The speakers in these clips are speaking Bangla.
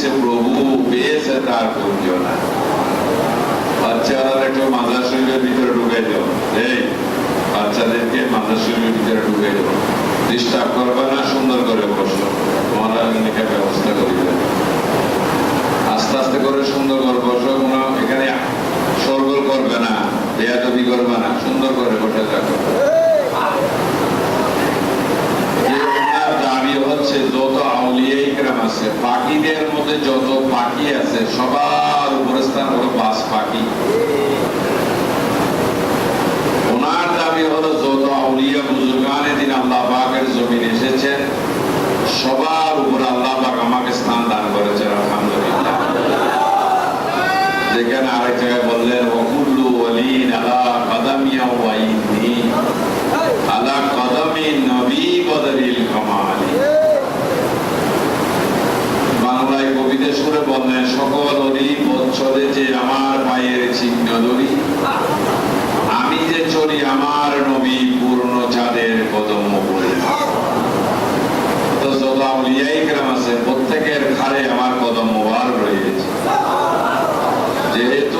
से प्रभु बेस तार करून घेवना मातशें हांगा माझा शरीर भितर डुबेलो পাখি আছে, সবার উপরে স্থান হলো বাস পাখি ওনার দাবি হলো, যত আউলিয়া বুজুর্গানে দিন আল্লাহ পাকের জমিন এসেছে সবার উপর আল্লাহ পাক আমাকে স্থান দান করেছে আলহামদুলিল্লাহ। যেখানে আরেক জায়গায় বললেন ওকুল্লু ওয়ালিন আলা ওয়াইনি আলা কাদামি নবী বদলি সকল অলি বৎসরে যে আমার পায়ের চিহ্ন ধরি আমি যে চলি আমার নবী পূর্ণ চাঁদের কদম বলে তো প্রত্যেকের খারে আমার কদম মোবার রয়েছে যেহেতু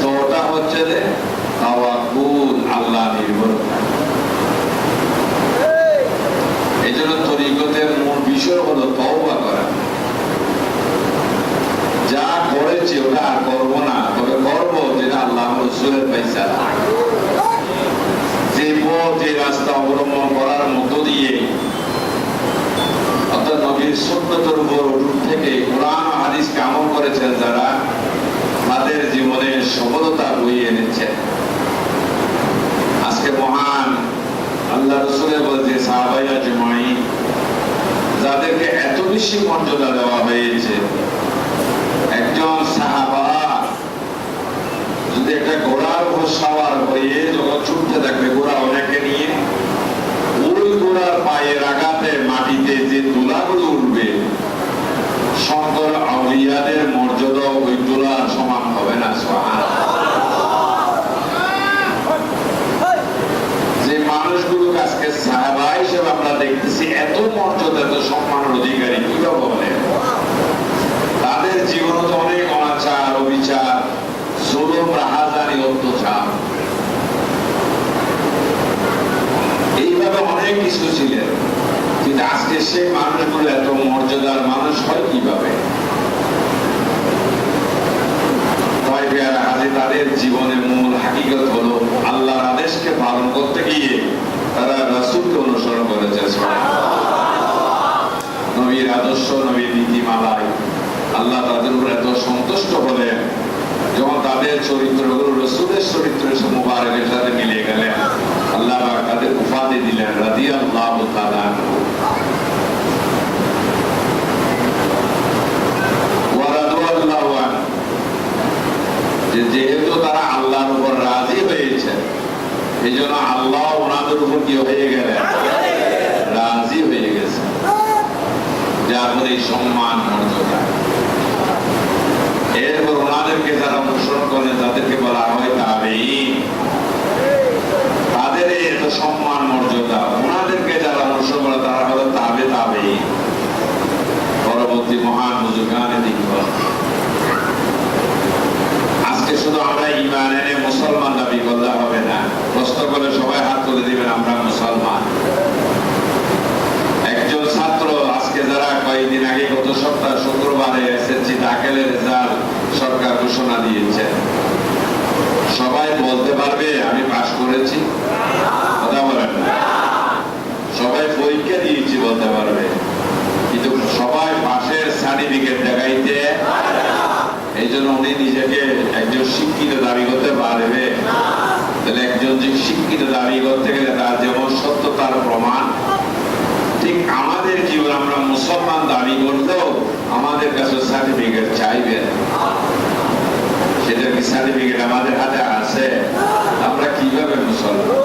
তো হচ্ছে যে তাওয়াক্কুল, আল্লাহ নির্ভর। এই তরিকতের মূল বিষয় হলো তওবা করা। যা করেছি ওটা আর করব না, তবে করব যেটা আল্লাহ রসুলের পাইসা যে পথ এই রাস্তা অবলম্বন করার মতো দিয়ে, অর্থাৎ নবীর সত্যতর উপর থেকে কোরআন হাদিসকে আমল করেছেন যারা তাদের জীবনে সফলতা বইয়ে এনেছেন আজকে মহান আল্লাহ রসুলে বলছে সাহাবাইয়া জুমাই যাদেরকে এত বেশি মর্যাদা দেওয়া হয়েছে, একজন সাহাবা যদি একটা ঘোড়ার উপর সাওয়ার হয়ে যখন ছুটতে থাকবে ঘোড়া ওনাকে নিয়ে ওই ঘোড়ার পায়ের আঘাতে মাটিতে যে তুলাগুলো উঠবে শঙ্কর আউলিয়াদের মর্যাদা ওই তুলার সমান হবে না সোহান যে মানুষগুলো আজকে সাহাবা হিসেবে আমরা দেখতেছি এত মর্যাদা এত সম্মানের অধিকারী কীভাবে বলে তাদের জীবন তো অনেক অনাচার, অবিচার, জুলুম, রাহাজানি, অত্যাচার। এইভাবে অনেক কিছু ছিলেন। কিন্তু আজকে সেই মানুষগুলো এত মর্যাদার মানুষ হয় কীভাবে? তাদের জীবনের মূল হাকিকত হলো আল্লাহর আদেশকে পালন করতে গিয়ে তারা রাসূলকে অনুসরণ করেছে নবীর আদর্শ নবীর নীতিমালায় আল্লাহ তাদের উপর এত সন্তুষ্ট হলেন যখন তাদের চরিত্রগুলো রসুলের চরিত্রের মুবারকের সাথে মিলে গেলেন। আল্লাহ তাদের উপাধি দিলেন আনহু। যে যেহেতু তারা আল্লাহর উপর রাজি হয়েছে এই জন্য আল্লাহ ওনাদের উপর কি হয়ে গেলেন? রাজি হয়ে গেছে। যার এই সম্মান, মর্যাদা। এরপর যারা অনুসরণ করেন তাদেরকে বলা হয় তাবেঈন। তাদের এত সম্মান, মর্যাদা ওনাদেরকে যারা অনুসরণ করে, তারা হলো তাবে তাবেঈন। পরবর্তী মহান বুজুর্গানে দিকবল আজকে শুধু আমরা ইমান এনে মুসলমান দাবি করলে হবে না। প্রশ্ন করে সবাই হাত তুলে দিবেন, আমরা মুসলমান। একজন ছাত্র আজকে যারা কয়েকদিন আগে গত সপ্তাহ শুক্রবারে এসেছি দাখিলের রেজাল্ট সরকার ঘোষণা দিয়েছে। সবাই বলতে পারবে, আমি পাশ করেছি। কথা বলেন সবাই পরীক্ষা দিয়েছি বলতে পারবে। কিন্তু সবাই পাশের সার্টিফিকেট দেখাইতে এই জন্য উনি নিজেকে একজন শিক্ষিত দাবি করতে পারবে। তাহলে একজন যে শিক্ষিত দাবি করতে গেলে তার যেমন সত্যতার প্রমাণ, ঠিক আমাদের জীবন আমরা মুসলমান দাবি করলেও আমাদের কাছে সার্টিফিকেট চাইবেন সেটা কি সার্টিফিকেট আমাদের হাতে আছে, আমরা কীভাবে মুসলমান?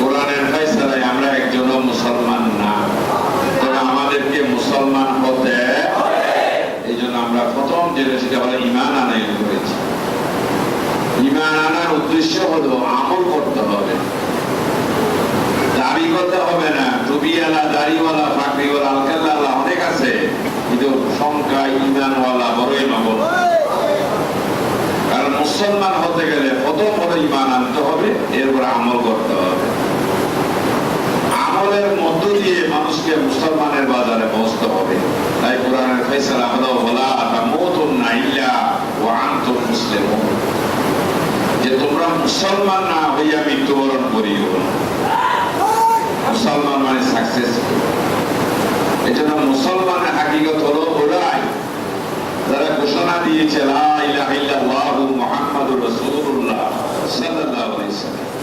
কোরআনের ফয়সালায় আমরা একজনও মুসলমান না। তবে আমাদেরকে মুসলমান হতে এই জন্য আমরা প্রথম যেটা সেটা হলো ইমান আনায় করেছি। ইমান আনার উদ্দেশ্য হলো আমল করতে হবে। দাবি করতে হবে না, টুপিওয়ালা, দাড়িওয়ালা ফাঁকরিওয়ালা আলকাল্লা অনেক আছে, কিন্তু সংখ্যা ইমানওয়ালা নগর কারণ মুসলমান হতে গেলে প্রথম হলো ইমান আনতে হবে, এরপর আমল করতে হবে। আমলের মধ্য দিয়ে মানুষকে মুসলমানের বাজারে পৌঁছতে হবে। তাই কোরআনের ফেসলা হলো বলা তামুতুন না ইল্লা ওয়া আনতুম মুসলিমুন। যে তোমরা মুসলমান না হইয়া মৃত্যুবরণ করিও মুসলমান মানে সাকসেসফুল এই জন্য মুসলমানের হাকিগত হলো ওরাই যারা ঘোষণা দিয়েছে লা ইলাহা ইল্লাল্লাহু মুহাম্মাদুর রাসূলুল্লাহ সাল্লাল্লাহু আলাইহি ওয়াসাল্লাম।